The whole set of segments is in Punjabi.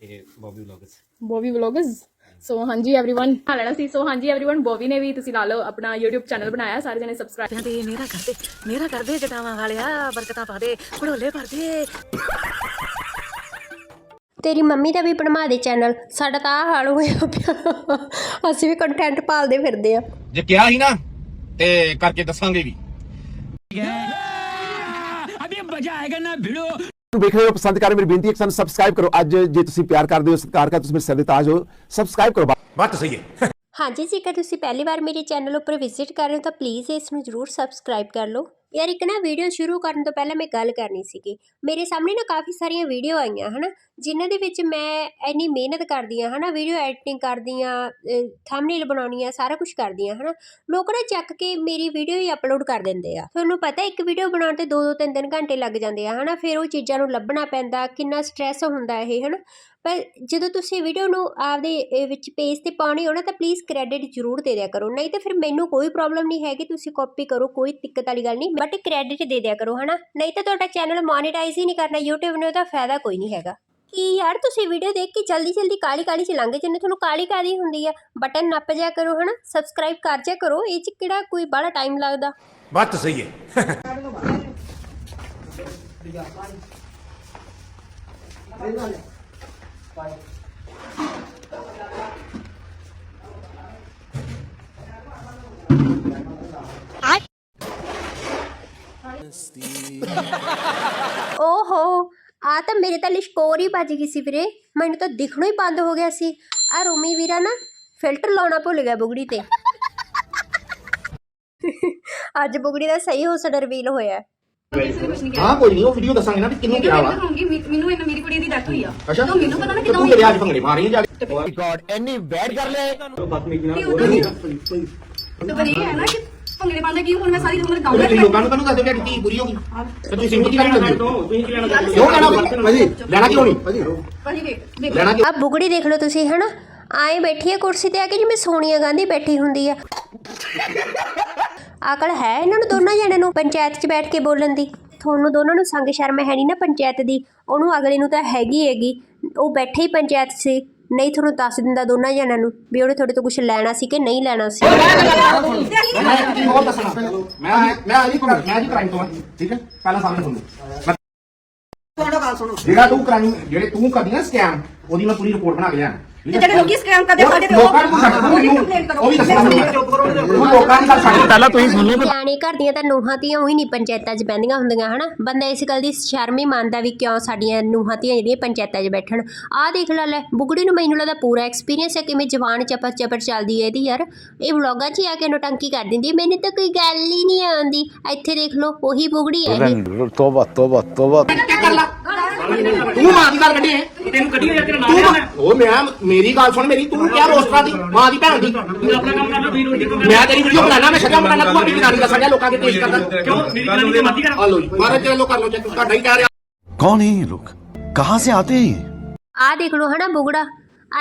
ਤੇ Bobby vlogs Bobby vlogs so ਹਾਂਜੀ एवरीवन ਹਾਂ ਲੈਣਾ ਸੀ ਸੋ ਹਾਂਜੀ एवरीवन ਬੋਬੀ ਨੇ ਵੀ ਤੁਸੀਂ ਲਾ ਲਓ ਆਪਣਾ YouTube ਚੈਨਲ ਬਣਾਇਆ ਸਾਰੇ ਜਣੇ ਸਬਸਕ੍ਰਾਈਬ ਤੇ ਮੇਰਾ ਕਰਦੇ ਮੇਰਾ ਕਰਦੇ ਜਟਾਵਾਂ ਵਾਲਿਆ ਬਰਕਤਾਂ ਪਾ ਦੇ ਘੜੋਲੇ ਭਰ ਦੇ ਤੇਰੀ ਮੰਮੀ ਦਾ ਵੀ ਬਣਵਾ ਦੇ ਚੈਨਲ ਸਾਡਾ ਤਾਂ ਆਹ ਹਾਲ ਹੋਇਆ ਪਿਆ ਅਸੀਂ ਵੀ ਕੰਟੈਂਟ ਪਾਲਦੇ ਫਿਰਦੇ ਆ ਜੇ ਕਿਹਾ ਸੀ ਨਾ ਤੇ ਕਰਕੇ ਦੱਸਾਂਗੇ ਵੀ ਵੇਖ ਰਹੇ ਹੋ ਪਸੰਦ ਕਰ ਮੇਰੀ ਬੇਨਤੀ ਹੈ ਕਿ ਸਾਨੂੰ ਸਬਸਕ੍ਰਾਈਬ ਕਰੋ। ਅੱਜ ਜੇ ਤੁਸੀਂ ਪਿਆਰ ਕਰਦੇ ਹੋ ਸਤਿਕਾਰ ਕਰਦੇ ਹੋ ਤੁਸੀਂ ਮੇਰੇ ਸਿਰ ਦੇ ਤਾਜ ਹੋ ਸਬਸਕ੍ਰਾਈਬ ਕਰੋ। ਬਾਤ ਸਹੀ ਹੈ। ਹਾਂਜੀ ਜੇਕਰ ਤੁਸੀਂ ਪਹਿਲੀ ਵਾਰ ਮੇਰੇ ਚੈਨਲ ਉੱਪਰ ਵਿਜ਼ਿਟ ਕਰ ਰਹੇ ਹੋ ਤਾਂ ਪਲੀਜ਼ ਇਸ ਨੂੰ ਜਰੂਰ ਸਬਸਕ੍ਰਾਈਬ ਕਰ ਲਓ। ਯਾਰ ਇੱਕ ਨਾ ਵੀਡੀਓ ਸ਼ੁਰੂ ਕਰਨ ਤੋਂ ਪਹਿਲਾਂ ਮੈਂ ਗੱਲ ਕਰਨੀ ਸੀਗੀ। ਮੇਰੇ ਸਾਹਮਣੇ ਨਾ ਕਾਫੀ ਸਾਰੀਆਂ ਵੀਡੀਓ ਆਈਆਂ ਹਨਾ? ਜਿਨ੍ਹਾਂ ਦੇ ਵਿੱਚ ਮੈਂ ਇੰਨੀ ਮਿਹਨਤ ਕਰਦੀ ਹਾਂ ਹੈ ਨਾ ਵੀਡੀਓ ਐਡੀਟਿੰਗ ਕਰਦੀ ਆ ਥੰਬਨੇਲ ਬਣਾਉਣੀ ਆ ਸਾਰਾ ਕੁਝ ਕਰਦੀ ਹਾਂ ਹੈ ਨਾ ਲੋਕ ਨਾ ਚੱਕ ਕੇ ਮੇਰੀ ਵੀਡੀਓ ਹੀ ਅਪਲੋਡ ਕਰ ਦਿੰਦੇ ਆ। ਤੁਹਾਨੂੰ ਪਤਾ ਇੱਕ ਵੀਡੀਓ ਬਣਾਉਣ ਤੇ 2-2 3-3 ਘੰਟੇ ਲੱਗ ਜਾਂਦੇ ਆ ਹੈ ਨਾ ਫਿਰ ਉਹ ਚੀਜ਼ਾਂ ਨੂੰ ਲੱਭਣਾ ਪੈਂਦਾ, ਕਿੰਨਾ ਸਟ੍ਰੈਸ ਹੁੰਦਾ ਇਹ ਹੈ ਨਾ ਪਰ ਜਦੋਂ ਤੁਸੀਂ ਵੀਡੀਓ ਨੂੰ ਆਪਦੇ ਇਹ ਵਿੱਚ ਪੇਜ ਤੇ ਪਾਉਣੀ ਹੋ ਨਾ, ਤਾਂ ਪਲੀਜ਼ ਕ੍ਰੈਡਿਟ ਜ਼ਰੂਰ ਦੇ ਦਿਆ ਕਰੋ। ਨਹੀਂ ਤਾਂ ਫਿਰ ਮੈਨੂੰ ਕੋਈ ਪ੍ਰੋਬਲਮ ਨਹੀਂ ਹੈਗੀ, ਤੁਸੀਂ ਕਾਪੀ ਕਰੋ, ਕੋਈ ਦਿੱਕਤ ਵਾਲੀ ਗੱਲ ਨਹੀਂ ਬਟ ਕ੍ਰੈਡਿਟ ਦੇ ਦਿਆ ਕਰੋ, ਹਨਾ। ਨਹੀਂ ਤਾਂ ਤੁਹਾਡਾ ਚੈਨਲ ਮੋਨੇਟਾਈਜ਼ ਹੀ ਨਹੀਂ ਕਰਨਾ, YouTube ਨੇ ਉਹਦਾ ਫਾਇਦਾ ਕੋਈ ਨਹੀਂ ਹੈਗਾ। ਕੀ ਯਾਰ ਤੁਸੀਂ ਵੀਡੀਓ ਦੇਖ ਕੇ ਜਲਦੀ ਜਲਦੀ ਕਾਲੀ ਕਾਲੀ ਚ ਲੰਘ ਜਾਂਦੇ ਤੁਹਾਨੂੰ ਕਾਲੀ ਕਾਦੀ ਹੁੰਦੀ ਆ? ਬਟਨ ਨੱਪ ਜਾ ਕਰੋ ਹਨਾ? ਸਬਸਕ੍ਰਾਈਬ ਕਰ ਜਾ ਕਰੋ। ਇਹ ਚ ਕਿਹੜਾ ਕੋਈ ਬੜਾ ਟਾਈਮ ਲੱਗਦਾ? ਬਾਤ ਸਹੀ ਹੈ। ਓਹੋ। ਆ ਤਾਂ ਮੇਰੇ ਤਾਂ ਲਿਸ਼ਕੋਰ ਹੀ ਵੱਜ ਗਈ ਸੀ ਵੀਰੇ। ਮੈਨੂੰ ਤਾਂ ਦਿਖਣੋਂ ਹੀ ਬੰਦ ਹੋ ਗਿਆ ਸੀ। ਆ ਰੋਮੀ ਵੀਰਾ ਨਾ ਫਿਲਟਰ ਲਾਉਣਾ ਭੁੱਲ ਗਿਆ ਬੁਗੜੀ ਤੇ। ਅੱਜ ਬੁਗੜੀ ਦਾ ਸਹੀ ਹੁਸਨ ਰਿਵੀਲ ਹੋਇਆ। ਹੈ। ਹਾਂ ਕੋਈ ਨਹੀਂ ਉਹ ਵੀਡੀਓ ਦੱਸਾਂਗੇ ਨਾ ਵੀ ਕਿੰਨੂੰ ਕਿਹਾ ਵਾ। ਮੈਨੂੰ ਇਹਨਾਂ ਮੇਰੀ ਕੁੜੀ ਦੀ ਡੈਥ ਹੋਈ ਆ। ਅੱਛਾ। ਤਾਂ ਮੈਨੂੰ ਪਤਾ ਨਾ ਤੇ ਕਿਦਾਂ ਤੂੰ ਮੇਰੇ ਅੱਜ ਭੰਗੜੇ ਮਾਰੀ ਜਾ ਕੇ। ਗॉड ਐਨੀ ਬੈਡ ਕਰ ਲੈ ਤੇ ਪਰ ਇਹ ਹੈ ਨਾ ਕਿ ਭੰਗੜੇ ਪਾਉਂਦੇ ਕੀ? ਹੁਣ ਮੈਂ ਸਾਰੀ ਉਮਰ ਗਾਉਂਦਾ ਤੁਸੀਂ ਲੋਕਾਂ ਨੂੰ ਤੁਹਾਨੂੰ ਦੱਸ ਦਿਓ ਕਿ ਧੀ ਬੁਰੀ ਹੋ ਗਈ। ਤੇ ਤੁਸੀਂ ਸਿੰਪਲ ਕੀ ਲੈਣਾ ਤੁਸੀਂ ਕੀ ਲੈਣਾ ਕਿਉਂ ਲੈਣਾ? ਭਾਜੀ ਲੈਣਾ ਕਿਉਂ ਨਹੀਂ? ਭਾਜੀ ਭਾਜੀ। ਵੇਖ ਵੇਖ। ਲੈਣਾ ਕਿਉਂ? ਆ ਬੁਗੜੀ ਦੇਖ ਲਓ ਤੁਸੀਂ ਹਨਾ? ਆਏ ਬੈਠੀ ਹੈ ਕੁਰਸੀ ਤੇ ਆ ਕੇ ਜਿਵੇਂ ਸੋਨੀਆ ਗਾਂਧੀ ਬੈਠੀ ਹੁੰਦੀ ਆ। ਅਕਲ ਹੈ ਇਹਨਾਂ ਨੂੰ ਦੋਨਾਂ ਜਣਿਆਂ ਨੂੰ ਪੰਚਾਇਤ 'ਚ ਬੈਠ ਕੇ ਬੋਲਣ ਦੀ? ਤੁਹਾਨੂੰ ਦੋਨਾਂ ਨੂੰ ਸੰਗ ਸ਼ਰਮ ਹੈ ਨਹੀਂ ਨਾ ਪੰਚਾਇਤ ਦੀ? ਉਹਨੂੰ ਅਗਲੇ ਨੂੰ ਤਾਂ ਹੈਗੀ ਹੈਗੀ। ਉਹ ਬੈਠੇ ਹੀ ਪੰਚਾਇਤ ਸੀ ਨਹੀਂ ਤੁਹਾਨੂੰ ਦੱਸ ਦਿੰਦਾ ਦੋਨਾਂ ਜਣਿਆਂ ਨੂੰ ਵੀ ਉਹਨੇ ਤੁਹਾਡੇ ਤੋਂ ਕੁਝ ਲੈਣਾ ਸੀ ਕਿ ਨਹੀਂ ਲੈਣਾ ਸੀ। ਮੈਂ ਹੋਰ ਦੱਸਣਾ। ਮੈਂ ਮੈਂ ਅਜੀ ਮੈਂ ਅਜੀ ਕ੍ਰਾਈਮ ਤੋਂ ਹਾਂ, ਠੀਕ ਹੈ? ਪਹਿਲਾਂ ਸਾਹਮਣੇ ਸੁਣੋ ਜਿਹੜਾ ਤੂੰ ਕ੍ਰਾਈਮ ਜਿਹੜੇ ਤੂੰ ਕਰਦੀ ਨਾ ਸਕੈਮ ਉਹਦੀ ਮੈਂ ਪੂਰੀ ਰਿਪੋਰਟ ਬਣਾ ਕੇ ਲਿਆ ਤੇ ਜਿਹੜੇ ਲੋਕੀ scam ਕਰਦੇ ਆ, ਸਾਡੇ ਤੇ ਉਹ- ਲੋਕਾਂ ਨੂੰ ਛੱਡ ਤੂੰ ਮੈਨੂੰ ਉਹ ਵੀ ਦੱਸਣਾ ਮੈਨੂੰ ਤੂੰ ਲੋਕਾਂ ਦੀ ਗੱਲ ਛੱਡ ਪਹਿਲਾਂ ਤੁਸੀਂ ਸੁਣ ਲਓ ਸਿਆਣੇ ਘਰ ਦੀਆਂ ਤਾਂ ਨੂੰਹਾਂ ਧੀਆਂ ਉਹੀ ਨਹੀਂ ਪੰਚਾਇਤਾਂ 'ਚ ਬਹਿੰਦੀਆਂ ਹੁੰਦੀਆਂ ਹਨਾ? ਬੰਦਾ ਇਸ ਗੱਲ ਦੀ ਸ਼ਰਮ ਹੀ ਮੰਨਦਾ ਵੀ ਕਿਉਂ ਸਾਡੀਆਂ ਨੂੰਹਾਂ ਧੀਆਂ ਜਿਹੜੀਆਂ ਪੰਚਾਇਤਾਂ 'ਚ ਬੈਠਣ। ਆਹ ਦੇਖ ਲੈ ਲੈ ਬੁਗੜੀ ਨੂੰ ਮੈਨੂੰ ਲੱਗਦਾ ਪੂਰਾ ਐਕਸਪੀਰੀਅੰਸ ਹੈ ਕਿਵੇਂ ਜਵਾਨ ਚਪਰ ਚਪਰ ਚੱਲਦੀ ਹੈ ਇਹਦੀ ਯਾਰ। ਇਹ ਵਲੌਗਾਂ 'ਚ ਹੀ ਆ ਕੇ ਨੋਟੰਕੀ ਕਰ ਦਿੰਦੀ ਹੈ, ਮੈਨੂੰ ਤਾਂ ਕੋਈ ਗੱਲ ਹੀ ਨਹੀਂ ਆਉਂਦੀ। ਇੱਥੇ ਦੇਖ ਲਓ ਉਹੀ ਬੁਗੜੀ ਹੈ ਇਹ ਤੋਬਾ ਤੋਬਾ ਤੋਬਾ। ਕੀ ਕਰ ਲਾ? ਤੂੰ ਮਾਂ ਦੀ ਗੱਲ ਕੱਢੀ ਹੈ ਤੈਨੂੰ ਕੱਢੀ ਹੋਇਆ ਤੇਰਾ ਨਾਮ ਉਹ ਮੈਂ ਮੇਰੀ ਗੱਲ ਸੁਣ ਮੇਰੀ ਤੂੰ ਕਿਆ ਰੋਸਟਰਾਂ ਦੀ ਮਾਂ ਦੀ ਭੈਣ ਦੀ ਤੂੰ ਆਪਣਾ ਕੰਮ ਕਰ ਮੈਂ ਤੇਰੀ ਵੀਡੀਓ ਬਣਾਣਾ ਮੈਂ ਸ਼ਕਲ ਬਣਾਣਾ ਤੂੰ ਆਪਣੀ ਜਨਾਨੀ ਦਾ ਸਾਂਝਾ ਲੋਕਾਂ ਦੇ ਪੇਸ਼ ਕਰਦਾ ਕਿਉਂ ਮੇਰੀ ਜਨਾਨੀ ਦੀ ਮਰਜ਼ੀ ਕਰ ਆ ਲੋ ਜੀ ਮਹਾਰਾਜ ਚਲੋ ਕਰ ਲੋ ਜੇ ਤੁਹਾਡਾ ਹੀ ਕਹਿ ਰਿਹਾ कौन है ये लोग कहाँ से आते हैं ये ਆਹ ਦੇਖ ਲਓ ਹਨਾ ਬੁਗੜਾ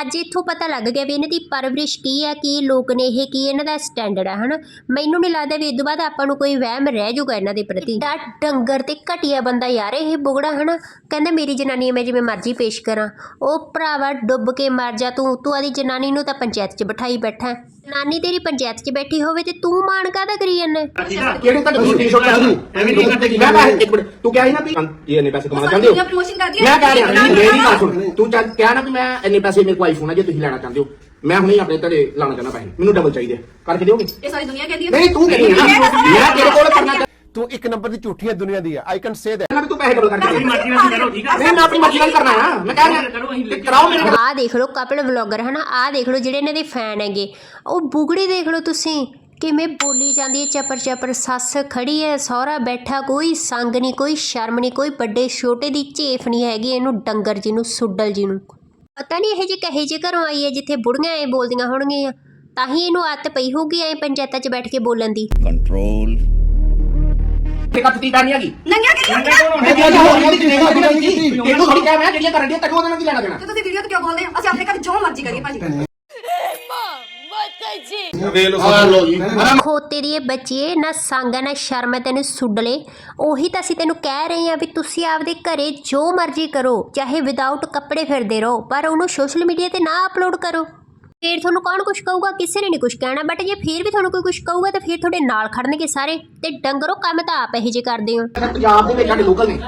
ਅੱਜ ਇੱਥੋਂ ਪਤਾ ਲੱਗ ਗਿਆ ਵੀ ਇਹਨਾਂ ਦੀ ਪਰਵਰਿਸ਼ ਕੀ ਹੈ, ਕੀ ਲੋਕ ਨੇ ਇਹ, ਕੀ ਇਹਨਾਂ ਦਾ ਸਟੈਂਡਰਡ ਹੈ, ਹਨਾ? ਮੈਨੂੰ ਨਹੀਂ ਲੱਗਦਾ ਵੀ ਇਸ ਤੋਂ ਬਾਅਦ ਆਪਾਂ ਨੂੰ ਕੋਈ ਵਹਿਮ ਰਹਿ ਜਾਊਗਾ ਇਹਨਾਂ ਦੇ ਪ੍ਰਤੀ। ਦਾ ਡੰਗਰ ਤੇ ਘਟੀਆ ਬੰਦਾ ਯਾਰ ਇਹ ਬੁਗੜਾ, ਹਨਾ? ਕਹਿੰਦਾ ਮੇਰੀ ਜਨਾਨੀ ਮੈਂ ਜਿਵੇਂ ਮਰਜ਼ੀ ਪੇਸ਼ ਕਰਾਂ। ਉਹ ਭਰਾਵਾ ਡੁੱਬ ਕੇ ਮਰ ਜਾ ਤੂੰ ਤੂੰ ਆਦੀ ਜਨਾਨੀ ਨੂੰ ਤਾਂ ਪੰਚਾਇਤ 'ਚ ਬਿਠਾਈ ਬੈਠਾ। ਹੈ। ਜਨਾਨੀ ਤੇਰੀ ਪੰਚਾਇਤ 'ਚ ਬੈਠੀ ਹੋਵੇ ਤੇ ਤੂੰ ਮਾਣ ਕਾਹਦਾ ਕਰੀ ਜਾਂਦਾ? ਕਿਹੜੇ ਤੁਹਾਡੇ ਕੋਲ ਟੀ-ਸ਼ਰਟ ਐਵੇਂ ਨਹੀਂ ਕਰਦੇ ਮੈਂ ਕਹਾਂ? ਇੱਕ ਮਿੰਟ ਤੂੰ ਕਿਹਾ ਸੀ ਨਾ ਵੀ ਇਹ ਇੰਨੇ ਪੈਸੇ ਕਮਾਉਣਾ ਚਾਹੁੰਦੇ ਹੋ? ਪ੍ਰਮੋਸ਼ਨ ਕਰਦੀ ਮੈਂ ਕਹਿ ਰਿਹਾ ਨਹੀਂ ਮੇਰੀ ਗੱਲ ਸੁਣ। ਤੂੰ ਚੱਲ ਕਿਹਾ ਨਾ ਵੀ ਮੈਂ ਇੰਨੇ ਪੈਸੇ ਮੇਰੇ ਕੋਲ ਆਈਫੋਨ ਆ ਜੇ ਤੁਸੀਂ ਲੈਣਾ ਚਾਹੁੰਦੇ ਹੋ। ਮੈਂ ਹੁਣੇ ਆਪਣੇ ਘਰੇ ਲਾਣਾ ਚਾਹੁੰਦਾ ਪੈਸੇ। ਮੈਨੂੰ ਡਬਲ ਚਾਹੀਦੇ ਆ। ਕਰਕੇ ਦਿਓਗੇ? ਇਹ ਸਾਰੀ ਦੁਨੀਆ ਕਹਿੰਦੀ ਹੈ। ਨਹੀਂ ਤੂੰ ਕਹਿੰਦੀ ਹੈ ਨਾ। ਮੈਂ ਤੇਰੇ ਕੋਲ ਕਰਨਾ ਤੂੰ ਇੱਕ ਨੰਬਰ ਦੀ ਝੂਠੀ ਹੈ ਦੁਨੀਆ ਦੀ ਹੈ ਆਈ ਕੈਨ ਸੇ ਦੈਟ ਤੂੰ ਪੈਸੇ ਕਰੋ ਠੀਕ ਆ? ਮੈਂ ਆਪਣੀ ਮਰਜ਼ੀ ਨਾਲ ਕਰਨਾ ਆ। ਮੈਂ ਕਹਿ ਰਿਹਾ ਕਰੋ ਅਸੀਂ ਲੈ ਕਰਾਓ ਮੇਰੇ ਆਹ ਦੇਖ ਲਓ ਕਪਲ ਵਲੌਗਰ ਹਨਾ ਆਹ ਦੇਖ ਲਓ ਜਿਹੜੇ ਇਹਨਾਂ ਦੇ ਫੈਨ ਹੈਗੇ। ਉਹ ਬੁਗੜੀ ਦੇਖ ਲਓ ਤੁਸੀਂ ਕਿਵੇਂ ਬੋਲੀ ਜਾਂਦੀ ਹੈ ਚਪਰ ਚਪਰ ਸੱਸ ਖੜੀ ਹੈ ਸਹੁਰਾ ਬੈਠਾ ਕੋਈ ਸੰਗ ਨਹੀਂ ਕੋਈ ਸ਼ਰਮ ਨਹੀਂ ਕੋਈ ਵੱਡੇ ਛੋਟੇ ਦੀ ਝੇਫ ਨਹੀਂ ਹੈਗੀ ਇਹਨੂੰ ਡੰਗਰ ਜੀ ਨੂੰ ਸੁੱਡਲ ਜੀ ਨੂੰ। ਪਤਾ ਨਹੀਂ ਇਹ ਜੇ ਕਹੇ ਜੇ ਘਰੋਂ ਆਈ ਹੈ ਜਿੱਥੇ ਬੁੜੀਆਂ ਐ ਬੋਲਦੀਆਂ ਹੋਣਗੀਆਂ। ਤਾਂ ਹੀ ਇਹਨੂੰ ਆਦਤ ਪਈ ਹੋਗੀ ਐ ਪੰਚਾਇਤਾਂ 'ਚ ਬੈਠ ਕੇ ਬੋਲਣ ਦੀ। Control ਤੇ ਕੱਤੀ ਪੈਣੀ ਹੈਗੀ। ਨੰਗਿਆ ਕਿ ਨਹੀਂ ਮੈਂ ਕਿਹਾ ਹੋ ਰਹੀ ਹੈ ਤੈਨੂੰ ਥੋੜੀ ਕਹਿ ਮੈਂ ਜਿਹੜੀਆਂ ਕਰਨ ਦੀ ਤੈਨੂੰ ਉਹਦੇ ਨਾਲ ਕੀ ਲੈਣਾ ਦੇਣਾ? ਤੇ ਤੁਸੀਂ ਵੀਡੀਓ ਤੇ ਕਿਉਂ ਬੋਲਦੇ ਆ ਅਸੀਂ ਆਪਣੇ ਘਰ ਜੋ ਮਰਜ਼ੀ ਕਰੀਏ ਭਾਜੀ। ਵੇਖ ਲਓ ਲੋ ਜੀ। ਖੋਤੇ ਦੀ ਇਹ ਬੱਚੀਏ ਨਾ ਸੰਗ ਹੈ, ਨਾ ਸ਼ਰਮ ਹੈ ਤੈਨੂੰ ਸੁੱਡਲੇ ਉਹੀ ਤਾਂ ਅਸੀਂ ਤੈਨੂੰ ਕਹਿ ਰਹੇ ਹਾਂ ਵੀ ਤੁਸੀਂ ਆਪਦੇ ਘਰੇ ਜੋ ਮਰਜ਼ੀ ਕਰੋ ਚਾਹੇ ਵਿਦਆਊਟ ਕੱਪੜੇ ਫਿਰਦੇ ਰਹੋ ਪਰ ਉਹਨੂੰ ਸੋਸ਼ਲ ਮੀਡੀਆ ਤੇ ਨਾ ਅਪਲੋਡ ਕਰੋ। ਫਿਰ ਤੁਹਾਨੂੰ ਕੌਣ ਕੁਝ ਕਹੂਗਾ? ਕਿਸੇ ਨੇ ਨਹੀਂ ਕੁਝ ਕਹਿਣਾ ਬਟ ਜੇ ਫਿਰ ਵੀ ਤੁਹਾਨੂੰ ਕੋਈ ਕੁਝ ਕਹੂਗਾ ਤਾਂ ਫਿਰ ਤੁਹਾਡੇ ਨਾਲ ਖੜਨਗੇ ਸਾਰੇ ਤੇ ਡੰਗਰੋ ਕੰਮ ਤਾਂ ਆਪ ਇਹੋ ਜਿਹੇ ਕਰਦੇ ਹੋ। ਪੰਜਾਬ ਦੇ ਵਿੱਚ ਸਾਡੇ ਲੋਕਲ ਨੇ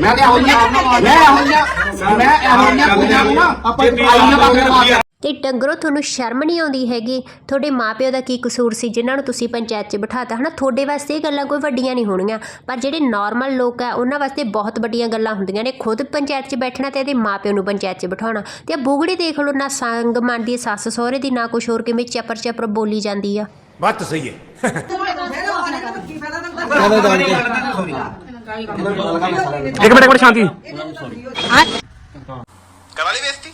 ਮੈਂ ਤੇ ਜਿਹਾ ਮੈਂ ਜਿਹਾ ਮੈਂ ਇਹੋ ਜਿਹਾ ਕੁੜੀਆਂ ਨੂੰ ਨਾ ਆਪਾਂ ਆਈਆਂ ਬਾਕੀ ਮਾਰ ਤੇ ਡੰਗਰੋ ਤੁਹਾਨੂੰ ਸ਼ਰਮ ਨਹੀਂ ਆਉਂਦੀ ਹੈਗੀ? ਤੁਹਾਡੇ ਮਾਪਿਓ ਦਾ ਕੀ ਕਸੂਰ ਸੀ ਜਿਨ੍ਹਾਂ ਨੂੰ ਤੁਸੀਂ ਪੰਚਾਇਤ 'ਚ ਬਿਠਾਤਾ? ਹਨਾ ਤੁਹਾਡੇ ਵਾਸਤੇ ਇਹ ਗੱਲਾਂ ਕੋਈ ਵੱਡੀਆਂ ਨਹੀਂ ਹੋਣੀਆਂ। ਪਰ ਜਿਹੜੇ ਨਾਰਮਲ ਲੋਕ ਆ ਉਹਨਾਂ ਵਾਸਤੇ ਬਹੁਤ ਵੱਡੀਆਂ ਗੱਲਾਂ ਹੁੰਦੀਆਂ ਨੇ। ਖੁਦ ਪੰਚਾਇਤ 'ਚ ਬੈਠਣਾ ਤੇ ਇਹਦੇ ਮਾਪਿਓ ਨੂੰ ਪੰਚਾਇਤ 'ਚ ਬਿਠਾਉਣਾ। ਤੇ ਆ ਬੂਗੜੀ ਦੇਖ ਲਓ ਨਾ ਸੰਗ ਮੰਨਦੀ ਸੱਸ ਸਹੁਰੇ ਦੀ ਨਾ ਕੁਛ ਹੋਰ ਕਿਵੇਂ ਚੈਪਰ ਚੈਪਰ ਬੋਲੀ ਜਾਂਦੀ ਆ। ਬਾਤ ਸਹੀ ਹੈ। ਇੱਕ ਮਿੰਟ ਇੱਕ ਮਿੰਟ ਸ਼ਾਂਤੀ। ਕਰਾ ਲਈ ਬੇਇੱਜ਼ਤੀ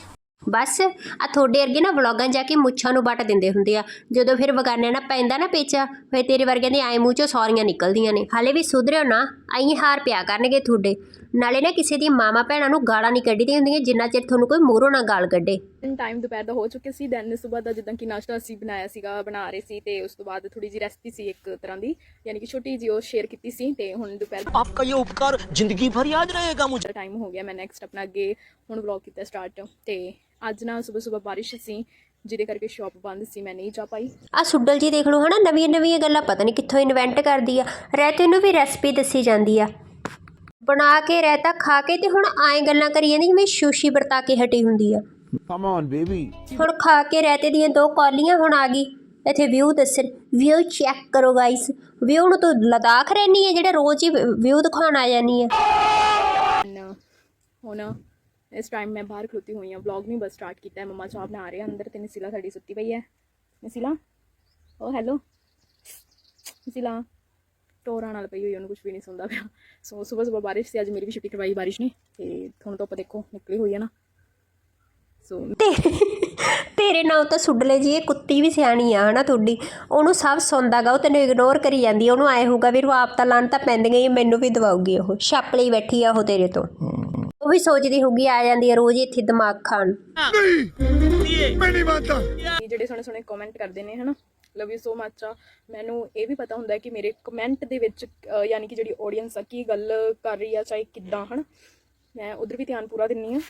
ਬਸ ਆ ਤੁਹਾਡੇ ਅਰਗੇ ਨਾ ਵਲੌਗਾਂ ਜਾ ਕੇ ਮੁੱਛਾਂ ਨੂੰ ਵੱਟ ਦਿੰਦੇ ਹੁੰਦੇ ਆ। ਜਦੋਂ ਫਿਰ ਵਗਾਨਿਆਂ ਨਾਲ ਪੈਂਦਾ ਨਾ ਪੇਚਾ, ਫਿਰ ਤੇਰੇ ਵਰਗਿਆਂ ਦੇ ਆਏ ਮੂੰਹ 'ਚੋਂ ਸੌਰੀਆਂ ਨਿਕਲਦੀਆਂ ਨੇ। ਹਾਲੇ ਵੀ ਸੁਧਰਿਓ ਨਾ, ਆਈ ਹਾਰ ਪਿਆ ਕਰਨਗੇ ਤੁਹਾਡੇ। ਨਾਲੇ ਨਾ ਕਿਸੇ ਦੀ ਮਾਮਾ ਭੈਣਾਂ ਨੂੰ ਗਾਲਾਂ ਨਹੀਂ ਕੱਢਦੀਆਂ ਹੁੰਦੀਆਂ ਜਿੰਨਾ ਚਿਰ ਤੁਹਾਨੂੰ ਕੋਈ ਮੂਹਰੋਂ ਨਾ ਗਾਲ ਕੱਢੇ। ਟਾਈਮ ਦੁਪਹਿਰ ਦਾ ਹੋ ਚੁੱਕਿਆ ਸੀ ਦੈਨ ਸਵੇਰ ਦਾ ਜਿੱਦਾਂ ਕਿ ਨਾਸ਼ਤਾ ਅਸੀਂ ਬਣਾਇਆ ਸੀਗਾ ਬਣਾ ਰਹੇ ਸੀ ਤੇ ਉਸ ਤੋਂ ਬਾਅਦ ਥੋੜੀ ਜਿਹੀ ਰੈਸਪੀ ਸੀ ਇੱਕ ਤਰ੍ਹਾਂ ਦੀ ਯਾਨੀ ਕਿ ਛੋਟੀ ਜਿਹੀ ਉਹ ਸ਼ੇਅਰ ਕੀਤੀ ਸੀ ਤੇ ਹੁਣ ਦੁਪਹਿਰ ਆਪਕਾ ਇਹ ਉਪਕਾਰ ਜ਼ਿੰਦਗੀ ਭਰ ਯਾਦ ਰਹੇਗਾ ਮੁਝੇ ਦਾ ਟਾਈਮ ਹੋ ਗਿਆ ਮੈਂ ਨੈਕਸਟ ਆਪਣਾ ਅੱਗੇ ਹੁਣ ਵਲੌਗ ਕੀਤਾ ਸਟਾਰਟ ਤੇ ਅੱਜ ਨਾ ਸਵੇਰ ਸਵੇਰ ਬਾਰਿਸ਼ ਸੀ ਜਿਹਦੇ ਕਰਕੇ ਸ਼ਾਪ ਬੰਦ ਸੀ ਮੈਂ ਨਹੀਂ ਜਾ ਪਾਈ। ਆ ਸੁੱਡਲ ਜੀ ਦੇਖ ਲਓ ਹਨਾ ਨਵੀਆਂ ਨਵੀਆਂ ਗੱਲਾਂ ਪਤਾ ਨਹੀਂ ਕਿੱਥੋਂ ਇਨਵੈਂਟ ਕਰਦੀ ਆ ਰਹਿਤੇ ਨੂੰ ਵੀ ਰੈਸਪੀ ਦੱਸੀ ਜਾਂਦੀ ਆ। ਬਣਾ ਕੇ ਰਹਿਤਾ ਖਾ ਕੇ ਤੇ ਹੁਣ ਆਏ ਗੱਲਾਂ ਕਰੀ ਜਾਂਦੀ ਜਿਵੇਂ ਸ਼ੂਸ਼ੀ ਵਰਤਾ ਕੇ ਹਟੀ ਹੁੰਦੀ ਆ। ਕਮ ਔਨ ਬੇਬੀ ਹੁਣ ਖਾ ਕੇ ਰਹਿਤੇ ਦੀਆਂ ਦੋ ਕੌਲੀਆਂ ਹੁਣ ਆ ਗਈ। ਇੱਥੇ ਵਿਊ ਦੱਸਣ ਵਿਊ ਚੈੱਕ ਕਰੋ ਗਾਇਸ ਵਿਊ ਨੂੰ ਤੋਂ ਲਦਾਖ ਰਹਿਣੀ ਹੈ ਜਿਹੜਾ ਰੋਜ਼ ਹੀ ਵਿਊ ਦਿਖਾਉਣ ਆ ਜਾਨੀ ਹੈ ਹੁਣ ਇਸ ਟਾਈਮ ਮੈਂ ਬਾਹਰ ਖਲੋਤੀ ਹੋਈ ਹਾਂ ਵਲੌਗ ਨਹੀਂ ਬਸ ਸਟਾਰਟ ਕੀਤਾ ਹੈ ਮਮਾ ਸਾਹਿਬ ਨੇ ਰਹੇ ਅੰਦਰ ਤੇ ਨਸੀਲਾ ਸਾਡੀ ਸੁੱਤੀ ਪਈ ਹੈ। ਨਸੀਲਾ? ਓ ਹੈਲੋ ਨਸੀਲਾ? ਟੋਰਾਂ ਨਾਲ ਪਈ ਹੋਈ ਉਹਨੂੰ ਕੁਝ ਵੀ ਨਹੀਂ ਸੁਣਦਾ ਪਿਆ। ਸੋ ਸਵੇਰ ਸਵੇਰ ਬਾਰਿਸ਼ ਸੀ ਅੱਜ ਮੇਰੀ ਵੀ ਛੁੱਟੀ ਕਰਵਾਈ ਬਾਰਿਸ਼ ਨੇ ਤੇ ਤੁਹਾਨੂੰ ਧੁੱਪ ਦੇਖੋ ਨਿਕਲੀ ਹੋਈ ਹੈ ਨਾ। ਸੋ ਤੇਰੇ ਨਾਲ ਤਾਂ ਸੁੱਡਲੇ ਜੀ ਇਹ ਕੁੱਤੀ ਵੀ ਸਿਆਣੀ ਆ ਹਨਾ ਤੁਹਾਡੀ। ਉਹਨੂੰ ਸਭ ਸੁਣਦਾਗਾ ਉਹ ਤੈਨੂੰ ਇਗਨੋਰ ਕਰੀ ਜਾਂਦੀ ਉਹਨੂੰ ਆਏ ਹੋਊਗਾ ਵੀ ਰੂ ਆਪ ਤਾਂ ਲਾਣ ਤਾਂ ਪੈਂਦੀਆਂ ਹੀ ਮੈਨੂੰ ਵੀ ਦਵਾਉਗੀ ਉਹ। ਛੱਪ ਲਈ ਬੈਠੀ ਆ ਉਹ ਤੇਰੇ ਤੋਂ। ਉਹ ਵੀ ਸੋਚਦੀ ਹੋਊਗੀ ਆ ਜਾਂਦੀ ਆ ਰੋਜ਼ ਇੱਥੇ ਦਿਮਾਗ ਖਾਣ। ਇਹ ਜਿਹੜੇ ਸੋਹਣੇ ਸੋਹਣੇ ਕਮੈਂਟ ਕਰਦੇ ਨੇ ਹਨਾ ਲਵ ਯੂ ਸੋ ਮੱਚ ਆ। ਮੈਨੂੰ ਇਹ ਵੀ ਪਤਾ ਹੁੰਦਾ ਕਿ ਮੇਰੇ ਕਮੈਂਟ ਦੇ ਵਿੱਚ ਯਾਨੀ ਕਿ ਜਿਹੜੀ ਆਡੀਅנס ਆ ਕੀ ਗੱਲ ਕਰ ਰਹੀ ਆ ਚਾਹੇ ਕਿੱਦਾਂ ਹਨ? ਮੈਂ ਉਧਰ ਵੀ ਧਿਆਨ ਪੂਰਾ ਦਿੰਨੀ ਆ।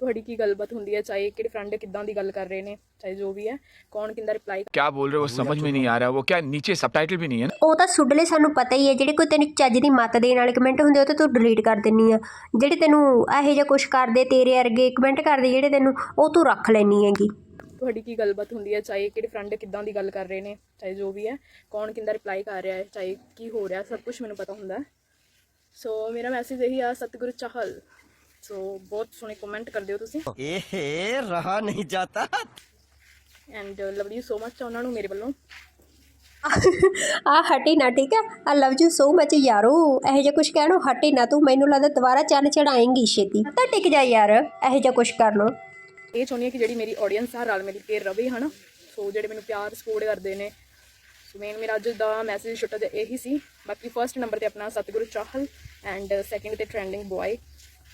ਤੁਹਾਡੀ ਕੀ ਗੱਲਬਾਤ ਹੁੰਦੀ ਹੈ ਚਾਹੇ ਕਿਹੜੇ ਫਰੈਂਡ ਕਿੱਦਾਂ ਦੀ ਗੱਲ ਕਰ ਰਹੇ ਨੇ ਚਾਹੇ ਜੋ ਵੀ ਹੈ। ਕੌਣ ਕਿੰਦਾ ਰਿਪਲਾਈ ਕੀ ਬੋਲ ਰਹੇ ਹੋ? ਸਮਝ ਮੇ ਨਹੀਂ ਆ ਰਿਹਾ। ਉਹ ਕੀ ਨੀਚੇ ਸਬਟਾਈਟਲ ਵੀ ਨਹੀਂ ਹੈ ਉਹ ਤਾਂ ਸੁੱਡਲੇ ਸਾਨੂੰ ਪਤਾ ਹੀ ਹੈ। ਜਿਹੜੇ ਕੋਈ ਤੈਨੂੰ ਚੱਜ ਦੀ ਮਤ ਦੇਣ ਵਾਲੇ ਕਮੈਂਟ ਹੁੰਦੇ ਉਹ ਤਾਂ ਤੂੰ ਡਿਲੀਟ ਕਰ ਦਿੰਨੀ ਆ। ਜਿਹੜੇ ਤੈਨੂੰ ਇਹੋ ਜਿਹਾ ਕੁਝ ਕਰਦੇ ਤੇਰੇ ਅਰਗੇ ਕਮੈਂਟ ਕਰਦੇ ਜਿਹੜੇ ਤੈਨੂੰ ਉਹ ਤੂੰ ਰੱਖ ਲੈਣੀ ਹੈਗੀ। ਤੁਹਾਡੀ ਕੀ ਗੱਲਬਾਤ ਹੁੰਦੀ ਹੈ? ਚਾਹੇ ਕਿਹੜੇ ਫਰੈਂਡ ਕਿੱਦਾਂ ਦੀ ਗੱਲ ਕਰ ਰਹੇ ਨੇ ਚਾਹੇ ਜੋ ਵੀ ਹੈ ਕੌਣ ਕਿੰਦਾ ਰਿਪਲਾਈ ਕਰ ਰਿਹਾ ਹੈ ਚਾਹੇ ਕੀ ਹੋ ਰਿਹਾ ਸਭ ਕੁਝ ਮੈਨੂੰ ਪਤਾ ਹੁੰਦਾ ਸੋ ਮੇਰਾ ਮੈਸੇਜ ਇਹੀ ਆ ਸਤਿਗੁਰੂ ਚਾਹਲ। ਸੋ ਬਹੁਤ ਸੋਹਣੇ ਕਮੈਂਟ ਕਰਦੇ ਹੋ ਤੁਸੀਂ। ਇਹ ਰਹਾ ਨਹੀਂ ਜਾਂਦਾ and love you so much ਉਹਨਾਂ ਨੂੰ ਮੇਰੇ ਵੱਲੋਂ। ਆ ਹਟੀ ਨਾ ਠੀਕ ਹੈ? ਆ ਲਵ ਯੂ ਸੋ ਮਚ ਯਾਰੋ। ਇਹ ਜੇ ਕੁਝ ਕਹਿਣੋ ਹਟੀ ਨਾ ਤੂੰ। ਮੈਨੂੰ ਲੱਗਦਾ ਦੁਬਾਰਾ ਚੰਨ ਚੜਾਏਂਗੀ ਛੇਤੀ। ਤਾਂ ਟਿਕ ਜਾ ਯਾਰ ਇਹ ਜੇ ਕੁਛ ਕਰ ਲੋ ਇਹ ਚਾਹੁੰਦੀ ਹਾਂ ਕਿ ਜਿਹੜੀ ਮੇਰੀ ਆਡੀਅנס ਆ, ਰਲ ਮਿਲ ਕੇ ਰਵੇ, ਹਨਾ? ਸੋ ਜਿਹੜੇ ਮੈਨੂੰ ਪਿਆਰ ਸਪੋਰਟ ਕਰਦੇ ਨੇ, ਸੋ ਮੇਨ ਮੇਰਾ ਅੱਜ ਦਾ ਮੈਸੇਜ ਛੋਟਾ ਜਿਹਾ ਇਹੀ ਸੀ। ਬਾਕੀ ਫਰਸਟ ਨੰਬਰ ਤੇ ਆਪਣਾ ਸਤਿਗੁਰੂ ਚਾਹਲ ਐਂਡ ਸੈਕਿੰਡ ਤੇ trending boy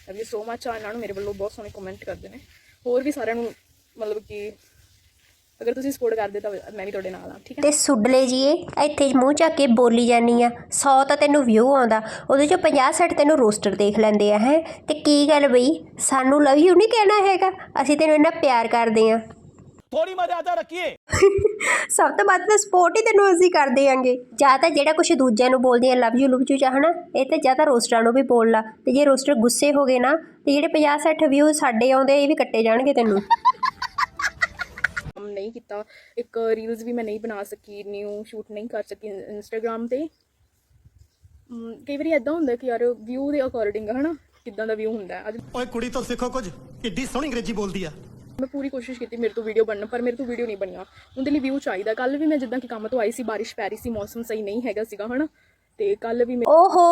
love you so much ਆ, ਇਹਨਾਂ ਨੂੰ ਮੇਰੇ ਵੱਲੋਂ ਬਹੁਤ ਸੋਹਣੇ ਕਮੈਂਟ ਕਰਦੇ ਨੇ। ਹੋਰ ਵੀ ਸਾਰਿਆਂ ਨੂੰ ਮਤਲਬ ਕਿ ਅਗਰ ਤੁਸੀਂ ਸਪੋਰਟ ਕਰਦੇ ਤਾਂ ਮੈਂ ਵੀ ਤੁਹਾਡੇ ਨਾਲ ਆ ਠੀਕ ਹੈ? ਤੇ ਸੁੱਡ ਲੈ ਜੀਏ ਇੱਥੇ ਮੂੰਹ ਚੱਕ ਕੇ ਬੋਲੀ ਜਾਨੀ ਆ। 100 ਤਾਂ ਤੈਨੂੰ ਵਿਊ ਆਉਂਦਾ ਉਹਦੇ ਚੋਂ 50 60 ਤੈਨੂੰ ਰੋਸਟਰ ਦੇਖ ਲੈਂਦੇ ਆ ਹੈ? ਤੇ ਕੀ ਗੱਲ ਬਈ? ਸਾਨੂੰ ਲਵ ਯੂ ਨਹੀਂ ਕਹਿਣਾ ਹੈਗਾ ਅਸੀਂ ਤੈਨੂੰ ਇੰਨਾ ਪਿਆਰ ਕਰਦੇ ਆ। ਥੋੜੀ ਮਰਿਆਦਾ ਰੱਖੀਏ। ਸਭ ਤੋਂ ਵੱਧ ਤਾਂ ਸਪੋਰਟ ਹੀ ਤੈਨੂੰ ਅਸੀਂ ਕਰਦੇ ਆਂਗੇ। ਜਾਂ ਤਾਂ ਜਿਹੜਾ ਕੁਝ ਦੂਜਿਆਂ ਨੂੰ ਬੋਲਦੇ ਆ ਲਵ ਯੂ ਲਵ ਯੂ ਚਾਹਣਾ ਇਹ ਤਾਂ ਜਾਂ ਰੋਸਟਰਾਂ ਨੂੰ ਵੀ ਬੋਲ ਲਾ। ਤੇ ਜੇ ਰੋਸਟਰ ਗੁੱਸੇ ਹੋ ਗਏ ਨਾ ਤੇ ਜਿਹੜੇ 50 60 ਵਿਊ ਸਾਡੇ ਆਉਂਦੇ ਇਹ ਵੀ ਕੱਟੇ ਜਾਣਗੇ ਤੈਨੂੰ। ਕੰਮ ਨਹੀਂ ਕੀਤਾ ਇੱਕ ਰੀਲਸ ਵੀ ਮੈਂ ਨਹੀਂ ਬਣਾ ਸਕੀ ਨਿਊ ਸ਼ੂਟ ਨਹੀਂ ਕਰ ਸਕੀ ਇੰਸਟਾਗ੍ਰam ਤੇ। ਕਈ ਵਾਰੀ ਐਦਾਂ ਹੁੰਦਾ ਕਿ ਯਾਰ ਵਿਊ ਦੇ ਅਕੋਰਡਿੰਗ ਹਨਾ? ਕਿੱਦਾਂ ਦਾ ਵਿਊ ਹੁੰਦਾ। ਅੱਜ ਓਏ ਕੁੜੀ ਤੋਂ ਸਿੱਖੋ ਕੁਝ। ਕਿੱਡੀ ਸੋਹਣੀ ਅੰਗਰੇਜ਼ੀ ਬੋਲਦੀ ਆ। ਮੈਂ ਪੂਰੀ ਕੋਸ਼ਿਸ਼ ਕੀਤੀ ਮੇਰੇ ਤੋਂ ਵੀਡੀਓ ਬਣਨ ਪਰ ਮੇਰੇ ਤੋਂ ਵੀਡੀਓ ਨਹੀਂ ਬਣੀਆਂ। ਉਹਦੇ ਲਈ ਵਿਊ ਚਾਹੀਦਾ। ਕੱਲ ਵੀ ਮੈਂ ਜਿੱਦਾਂ ਕਿ ਕੰਮ ਤੋਂ ਆਈ ਸੀ ਬਾਰਿਸ਼ ਪੈ ਰਹੀ ਸੀ ਮੌਸਮ ਸਹੀ ਨਹੀਂ ਹੈਗਾ ਸੀਗਾ ਹਨਾ? ਤੇ ਕੱਲ ਵੀ ਮੈਂ ਓਹੋ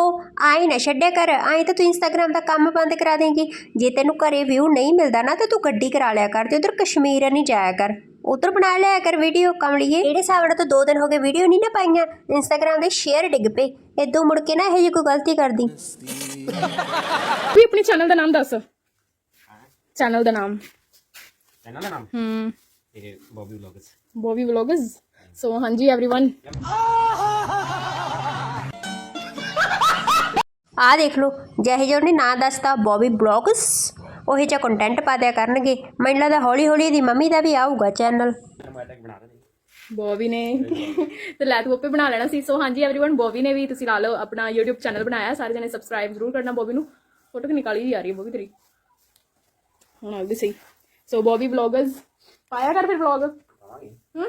ਆਈ ਨਾ ਛੱਡਿਆ ਕਰ। ਆਈ ਤਾਂ ਤੂੰ ਇੰਸਟਾਗ੍ਰਾਮ ਦਾ ਕੰਮ ਬੰਦ ਕਰਾ ਦੇਂਗੀ। ਜੇ ਤੈਨੂੰ ਘਰੇ ਵਿਊ ਨਹੀਂ ਮਿਲਦਾ ਨਾ ਤਾਂ ਤੂੰ ਗੱਡੀ ਕਰਾ ਲਿਆ ਕਰ ਤੇ ਉਧਰ ਕਸ਼ਮੀਰ ਨਹੀਂ ਜਾਇਆ ਕਰ। ਉਧਰ ਬਣਾ ਲਿਆ ਕਰ ਵੀਡੀਓ ਕਮਲੀਏ ਜਿਹੜੇ ਹਿਸਾਬ ਨਾਲ ਤਾਂ ਦੋ ਦਿਨ ਹੋ ਗਏ ਵੀਡੀਓ ਨਹੀਂ ਨਾ ਪਾਈਆਂ ਇੰਸਟਾਗ੍ਰਾਮ ਦੇ ਸ਼ੇਅਰ ਡਿੱਗ ਪਏ ਇਦੋਂ ਮੁੜ ਕੇ ਨਾ ਇਹੋ ਜਿਹੀ ਕੋਈ ਗਲਤੀ ਕਰਦੀ ਵੀ ਆਪਣੇ ਚੈਨਲ ਦਾ ਨਾਮ ਦੱਸ ਚੈਨਲ ਦਾ ਨਾਮ ਇਹਨਾਂ ਦਾ ਨਾਮ ਹੂੰ ਤੇ Bobby vlogs Bobby vlogs so ਹਾਂਜੀ एवरीवन ਆਹ ਦੇਖ ਲਓ ਜਿਹੇ ਜਿਹੇ ਉਹਨੇ ਨਾਂ ਦੱਸਤਾ ਬੌਬੀ ਬਲੌਗਸ ਉਹੇ ਜਿਹਾ ਕੰਟੈਂਟ ਪਾ ਦਿਆ ਕਰਨਗੇ ਮੈਨੂੰ ਲੱਗਦਾ ਹੌਲੀ ਹੌਲੀ ਇਹਦੀ ਮੰਮੀ ਦਾ ਵੀ ਆਊਗਾ ਚੈਨਲ ਬੋਬੀ ਨੇ ਤੇ ਲੈ ਤੂੰ ਆਪੇ ਬਣਾ ਲੈਣਾ ਸੀ ਸੋ ਹਾਂਜੀ एवरीवन ਬੋਬੀ ਨੇ ਵੀ ਤੁਸੀਂ ਲਾ ਲਓ ਆਪਣਾ YouTube ਚੈਨਲ ਬਣਾਇਆ ਸਾਰੇ ਜਣੇ ਸਬਸਕ੍ਰਾਈਬ ਜ਼ਰੂਰ ਕਰਨਾ ਬੋਬੀ ਨੂੰ ਫੋਟੋ ਕਿ ਨਿਕਾਲੀ ਜਾ ਰਹੀ ਹੈ ਬੋਬੀ ਤੇਰੀ ਹੁਣ ਆ ਗਈ ਸਹੀ ਸੋ ਬੋਬੀ ਵਲੌਗਸ ਪਾਇਆ ਕਰ ਫਿਰ ਵਲੌਗ ਹੂੰ ਸੋ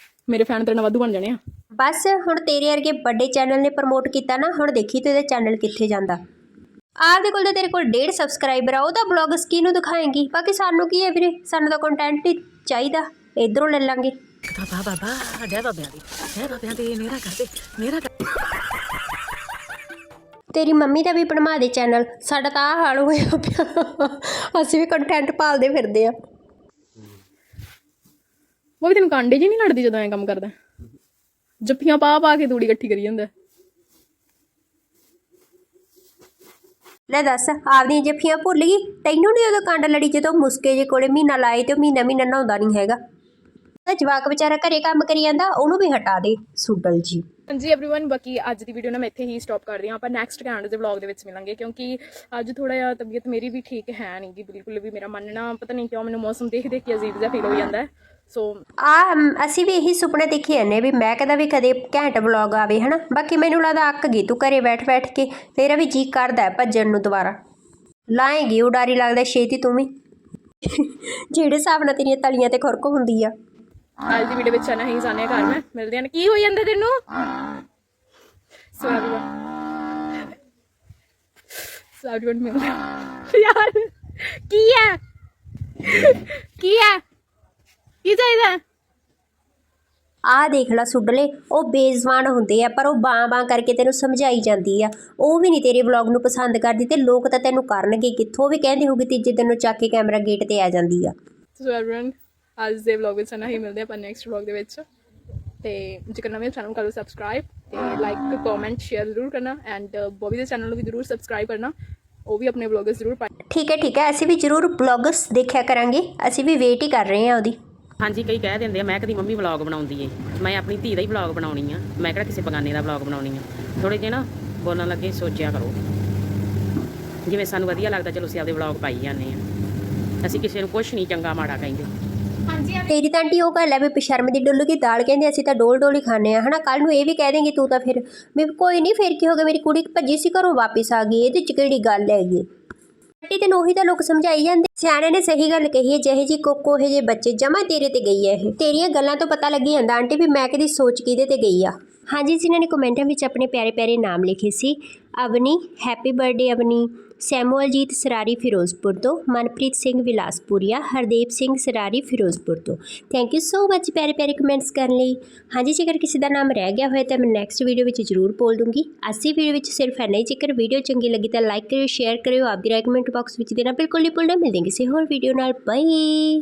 ਮੇਰੇ ਫੈਨ ਤੇਰੇ ਨਾਲ ਵਾਧੂ ਬਣ ਜਾਣੇ ਆ। ਬਸ ਹੁਣ ਤੇਰੇ ਵਰਗੇ ਵੱਡੇ ਚੈਨਲ ਨੇ ਪ੍ਰਮੋਟ ਕੀਤਾ ਨਾ ਹੁਣ ਦੇਖੀ ਤੇ ਇਹਦਾ ਚੈਨਲ ਕਿੱਥੇ ਜਾਂਦਾ। ਆਪਦੇ ਕੋਲ ਤਾਂ ਤੇਰੇ ਕੋਲ 1.5 ਸਬਸਕ੍ਰਾਈਬਰ ਆ ਉਹਦਾ ਬਲੌਗਸ ਕਿਹਨੂੰ ਦਿਖਾਏਂਗੀ। ਬਾਕੀ ਸਾਨੂੰ ਕੀ ਹੈ ਵੀਰੇ? ਸਾਨੂੰ ਤਾਂ ਕੰਟੈਂਟ ਹੀ ਚਾਹੀਦਾ। ਇਧਰੋਂ ਲੈ ਲਾਂਗੇ। ਬਾਬਾ ਬਾਬਾ ਜੈ ਬਾਬਿਆਂ ਦੀ ਜੈ ਬਾਬਿਆਂ ਦੀ ਮੇਰਾ ਕਰਦੇ ਮੇਰਾ ਤੇਰੀ ਮੰਮੀ ਦਾ ਵੀ ਬਣਵਾ ਦੇ ਚੈਨਲ। ਸਾਡਾ ਤਾਂ ਆਹ ਹਾਲ ਹੋਇਆ ਪਿਆ। ਅਸੀਂ ਵੀ ਕੰਟੈਂਟ ਪਾਲਦੇ ਫਿਰਦੇ ਆ। ਉਹ ਵੀ ਤੈਨੂੰ ਕਾਂਡੇ ਜੀ ਨਹੀਂ ਲੜਦੀ ਜਦੋਂ ਐ ਕੰਮ ਕਰਦਾ ਜੱਫੀਆਂ ਪਾ ਪਾ ਕੇ ਤੂੜੀ ਇਕੱਠੀ ਕਰੀ ਜਾਂਦਾ ਲੈ ਦੱਸ ਆਪਦੀਆਂ ਜੱਫੀਆਂ ਭੁੱਲ ਗਈ ਤੈਨੂੰ ਨਹੀਂ ਉਦੋਂ ਕੰਡ ਲੜੀ ਜਦੋਂ ਮੁਸਕੇ ਜੇ ਕੋਲੇ ਮਹੀਨਾ ਲਾਏ ਤੇ ਉਹ ਮਹੀਨਾ ਮਹੀਨਾ ਨਹਾਉਂਦਾ ਨਹੀਂ ਹੈਗਾ ਉਹ ਜਵਾਕ ਵਿਚਾਰਾ ਘਰੇ ਕੰਮ ਕਰੀ ਜਾਂਦਾ ਉਹਨੂੰ ਵੀ ਹਟਾ ਦੇ ਸੁਡਲ ਜੀ ਹਾਂਜੀ एवरीवन ਬਾਕੀ ਅੱਜ ਦੀ ਵੀਡੀਓ ਨਾ ਮੈਂ ਇੱਥੇ ਹੀ ਸਟਾਪ ਕਰਦੀ ਹਾਂ ਆਪਾਂ ਨੈਕਸਟ ਕੈਂਡ ਦੇ ਵਲੌਗ ਦੇ ਵਿੱਚ ਮਿਲਾਂਗੇ ਕਿਉਂਕਿ ਅੱਜ ਥੋੜਾ ਜਿਹਾ ਤਬੀਅਤ ਮੇਰੀ ਵੀ ਠੀਕ ਹੈ ਨਹੀਂ ਗੀ ਬਿਲਕੁਲ ਵੀ ਮੇਰਾ ਮਨ ਨਾ ਪਤਾ ਨਹੀਂ ਕਿਉਂ ਮੈਨੂੰ ਮੌਸਮ ਦੇਖ ਦੇਖ ਕੇ ਅਜੀਬ ਜਿਹਾ ਫੀਲ ਹੋ ਜਾਂਦਾ ਹੈ ਸੋ ਆ ਅਸੀਂ ਵੀ ਇਹੀ ਸੁਪਨੇ ਦੇਖੀ ਜਾਂਦੇ ਵੀ ਮੈਂ ਕਹਦਾ ਵੀ ਕਦੇ ਘੈਂਟ ਵਲੌਗ ਆਵੇ, ਹਨਾ? ਬਾਕੀ ਮੈਨੂੰ ਲੱਗਦਾ ਅੱਕ ਗਈ, ਤੂੰ ਘਰੇ ਬੈਠ ਬੈਠ ਕੇ ਤੇਰਾ ਵੀ ਜੀ ਕਰਦਾ ਭੱਜਣ ਨੂੰ ਦੁਬਾਰਾ। ਲਾਏਗੀ ਉਡਾਰੀ ਲੱਗਦਾ ਛੇਤੀ ਤੂੰ ਵੀ। ਜਿਹੜੇ ਹਿਸਾਬ ਨਾਲ ਤੇਰੀਆਂ ਤਲੀਆਂ ਤੇ ਖੁਰਕ ਹੁੰਦੀ ਆ। ਅੱਜ ਦੀ ਵੀਡੀਓ ਵਿੱਚ ਆਣਾ ਹੀ ਜਾਣੇ ਘਰ ਮੈਂ। ਮਿਲਦੇ ਹਾਂ। ਕੀ ਹੋਈ ਜਾਂਦਾ ਤੈਨੂੰ? ਸਵਾਗਤ ਸਵਾਗਤ ਮਿਲਦੇ ਯਾਰ, ਕੀ ਹੈ? ਕੀ ਹੈ? ਕੀ ਚਾਹੀਦਾ ਆਹ ਦੇਖ ਲੈ ਸੁੱਡਲੇ ਉਹ ਬੇਜ਼ਬਾਨ ਹੁੰਦੇ ਆ ਪਰ ਉਹ ਬਾਂ ਬਾਂ ਕਰਕੇ ਤੈਨੂੰ ਸਮਝਾਈ ਜਾਂਦੀ ਆ ਉਹ ਵੀ ਨਹੀਂ ਤੇਰੇ ਵਲੌਗ ਨੂੰ ਪਸੰਦ ਕਰਦੀ ਤੇ ਲੋਕ ਤਾਂ ਤੈਨੂੰ ਕਰਨਗੇ ਕਿੱਥੋਂ ਵੀ ਕਹਿੰਦੇ ਹੋਗੇ ਤੀਜੇ ਦਿਨ ਨੂੰ ਚੱਕ ਕੇ ਕੈਮਰਾ ਗੇਟ ਤੇ ਆ ਜਾਂਦੀ ਆ ਸੋ एवरीवन ਅੱਜ ਦੇ ਵਲੌਗ ਵਿੱਚ ਆਣਾ ਹੀ ਮਿਲਦੇ ਆਪਾਂ ਨੈਕਸਟ ਵਲੌਗ ਦੇ ਵਿੱਚ ਤੇ ਜੇਕਰ ਨਵੇਂ ਚੈਨਲ ਕਰ ਲਓ ਸਬਸਕ੍ਰਾਈਬ ਤੇ ਲਾਈਕ ਕਮੈਂਟ ਸ਼ੇਅਰ ਜ਼ਰੂਰ ਕਰਨਾ ਐਂਡ ਬੋਬੀ ਦੇ ਚੈਨਲ ਨੂੰ ਵੀ ਜ਼ਰੂਰ ਸਬਸਕ੍ਰਾਈਬ ਕਰਨਾ ਉਹ ਵੀ ਆਪਣੇ ਵਲੌਗ ਜ਼ਰੂਰ ਪਾਏ ਠੀਕ ਹੈ ਠੀਕ ਹੈ ਅਸੀਂ ਵੀ ਜ਼ਰੂਰ ਬਲੌਗਸ ਦੇਖਿਆ ਕਰਾਂਗੇ ਅਸੀਂ ਵੀ ਵੇਟ ਹੀ ਕਰ ਰਹੇ ਹਾਂ ਉਹਦੀ ਹਾਂਜੀ ਕਈ ਕਹਿ ਦਿੰਦੇ ਆ ਮੈਂ ਕਦੀ ਮੰਮੀ ਵਲੌਗ ਬਣਾਉਂਦੀ ਏ ਮੈਂ ਆਪਣੀ ਧੀ ਦਾ ਹੀ ਵਲੌਗ ਬਣਾਉਣੀ ਆ। ਮੈਂ ਕਿਹੜਾ ਕਿਸੇ ਬਗਾਨੇ ਦਾ ਵਲੌਗ ਬਣਾਉਣੀ ਆ। ਥੋੜੇ ਜਿਹੇ ਨਾ ਬੋਲਣ ਲੱਗੇ ਸੋਚਿਆ ਕਰੋ। ਜਿਵੇਂ ਸਾਨੂੰ ਵਧੀਆ ਲੱਗਦਾ ਚਲੋ ਅਸੀਂ ਆਪਦੇ ਵਲੌਗ ਪਾਈ ਜਾਂਦੇ ਆ। ਅਸੀਂ ਕਿਸੇ ਨੂੰ ਕੁਝ ਨਹੀਂ ਚੰਗਾ ਮਾੜਾ ਕਹਿੰਦੇ। ਤੇਰੀ ਤਾਂ ਆਂਟੀ ਉਹ ਗੱਲ ਹੈ ਵੀ ਪਸ਼ਰਮ ਦੀ ਡੁੱਲ ਗਈ ਦਾਲ ਕਹਿੰਦੇ ਅਸੀਂ ਤਾਂ ਡੋਲ ਡੋਲ ਖਾਂਦੇ ਆ। ਹਨਾ ਕੱਲ ਨੂੰ ਇਹ ਵੀ ਕਹਿ ਦੇਂਗੀ ਤੂੰ ਤਾਂ ਫਿਰ। ਵੀ ਕੋਈ ਨਹੀਂ ਫਿਰ ਕੀ ਹੋ ਗਿਆ? ਮੇਰੀ ਕੁੜੀ ਭੱਜੀ ਸੀ ਘਰੋਂ ਵਾਪਸ ਆ ਗਈ। ਇਹਦੇ ਚ ਕਿਹੜੀ ਗੱਲ ਹੈਗੀ? ਆਂਟੀ ਤੈਨੂੰ ਉਹੀ ਤਾਂ ਲੋਕ ਸਮਝਾਈ ਜਾਂਦੇ। ਸਿਆਣੇ ਨੇ ਸਹੀ ਗੱਲ ਕਹੀ ਹੈ, ਜਿਹੇ ਜੀ ਕੋਕੋ ਇਹ ਜੇ ਬੱਚੇ ਜਮਾ ਤੇਰੇ ਤੇ ਗਈ ਹੈ ਇਹ। ਤੇਰੀਆਂ ਗੱਲਾਂ ਤੋਂ ਪਤਾ ਲੱਗੀ ਜਾਂਦਾ, ਆਂਟੀ, ਵੀ ਮੈਂ ਕਿਹਦੀ ਸੋਚ ਕਿਹਦੇ ਤੇ ਗਈ ਆ। ਹਾਂਜੀ ਜਿਨ੍ਹਾਂ ਨੇ ਕਮੈਂਟਾਂ ਵਿੱਚ ਆਪਣੇ ਪਿਆਰੇ ਪਿਆਰੇ ਨਾਮ ਲਿਖੇ ਸੀ। Avni happy birthday Avni. ਸੈਮੂਅਲਜੀਤ Sarari Firozpur ਤੋਂ। ਮਨਪ੍ਰੀਤ ਸਿੰਘ ਵਿਲਾਸਪੁਰੀਆ। ਹਰਦੀਪ ਸਿੰਘ ਸਰਾਰੀ ਫਿਰੋਜ਼ਪੁਰ ਤੋਂ। ਥੈਂਕ ਯੂ ਸੋ ਮੱਚ ਪਿਆਰੇ ਪਿਆਰੇ ਕਮੈਂਟਸ ਕਰਨ ਲਈ। ਹਾਂਜੀ, ਜੇਕਰ ਕਿਸੇ ਦਾ ਨਾਮ ਰਹਿ ਗਿਆ ਹੋਇਆ ਤਾਂ ਮੈਂ ਨੈਕਸਟ ਵੀਡੀਓ ਵਿੱਚ ਜ਼ਰੂਰ ਬੋਲ ਦੂੰਗੀ। ਅਸੀਂ ਵੀਡੀਓ ਵਿੱਚ ਸਿਰਫ ਇੰਨਾ ਹੀ। ਜੇਕਰ ਵੀਡੀਓ ਚੰਗੀ ਲੱਗੀ ਤਾਂ ਲਾਈਕ ਕਰਿਓ ਸ਼ੇਅਰ ਕਰਿਓ। ਆਪਦੀ ਰਾਏ ਕਮੈਂਟ ਬਾਕਸ ਵਿੱਚ ਦੇਣਾ ਬਿਲਕੁਲ ਨਹੀਂ ਭੁੱਲਣਾ। ਮਿਲਦੇ ਕਿਸੇ ਹੋਰ ਵੀਡੀਓ ਨਾਲ। ਬਾਏ